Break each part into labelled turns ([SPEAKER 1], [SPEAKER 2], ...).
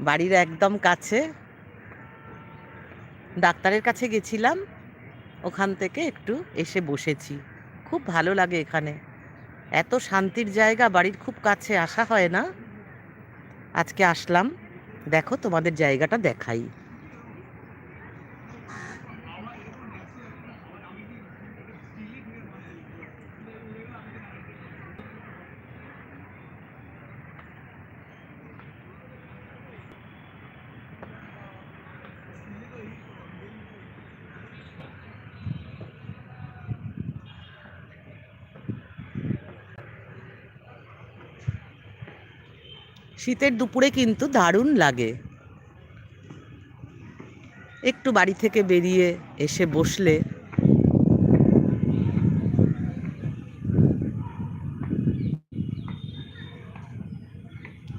[SPEAKER 1] বাড়ির একদম কাছে। ডাক্তারের কাছে গেছিলাম। ওখান থেকে একটু এসে বসেছি। খুব ভালো লাগে এখানে। এত শান্তির জায়গা, বাড়ির খুব কাছে, আসা হয় না। আজকে আসলাম। দেখো তোমাদের জায়গাটা দেখাই। শীতের দুপুরে কিন্তু দারুণ লাগে। একটু বাড়ি থেকে বেরিয়ে এসে বসলে।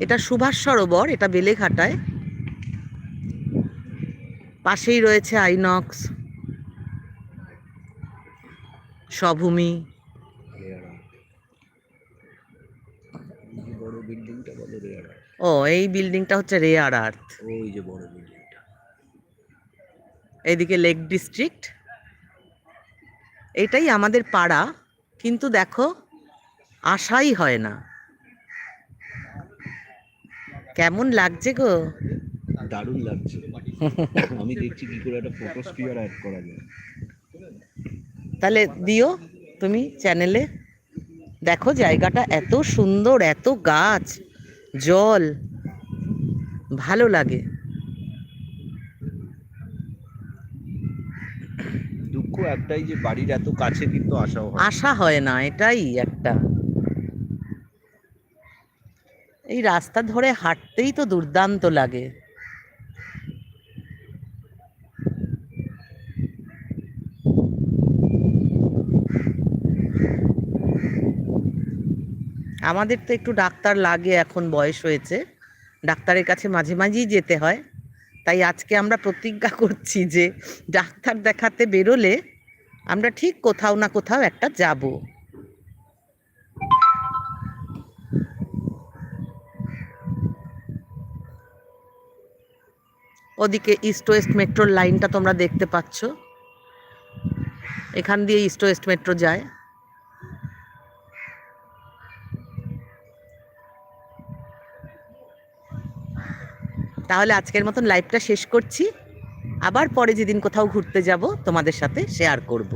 [SPEAKER 1] এটা সুভাষ সরোবর, এটা বেলেঘাটায়। পাশেই রয়েছে আইনক্স, স্বভূমি
[SPEAKER 2] রেয়ারা এই যে বড় বিল্ডিংটা বলো রেয়ারা
[SPEAKER 1] ও এই বিল্ডিংটা হচ্ছে রেয়ার আর্থ
[SPEAKER 2] ওই যে বড় বিল্ডিংটা।
[SPEAKER 1] এদিকে লেক ডিস্ট্রিক্ট এটাই আমাদের পাড়া কিন্তু দেখো আশাই হয় না। কেমন লাগছে গো?
[SPEAKER 2] দারুণ লাগছে। আমি দেখছি কি করে একটা ফটোস্ফিয়ার অ্যাড করা যায়।
[SPEAKER 1] তাহলে দিও তুমি চ্যানেলে দেখো জায়গাটা এত সুন্দর এত গাছ জল ভালো লাগে।
[SPEAKER 2] দুঃখ একটাই যে বাড়ির এত কাছে কিন্তু আসাও হয়
[SPEAKER 1] আশা হয় না এটাই একটা। এই রাস্তা ধরে হাঁটতেই তো দুর্দান্ত লাগে। আমাদের তো একটু ডাক্তার লাগে এখন, বয়স হয়েছে। ডাক্তারের কাছে মাঝে মাঝেই যেতে হয়। তাই আজকে আমরা প্রতিজ্ঞা করছি যে ডাক্তার দেখাতে বেরোলে আমরা ঠিক কোথাও না কোথাও একটা যাব। ওদিকে ইস্ট ওয়েস্ট মেট্রোর লাইনটা তোমরা দেখতে পাচ্ছ। এখান দিয়ে ইস্ট ওয়েস্ট মেট্রো যায়। তাহলে আজকের মতন লাইভটা শেষ করছি। আবার পরে যেদিন কোথাও ঘুরতে যাব তোমাদের সাথে শেয়ার করব।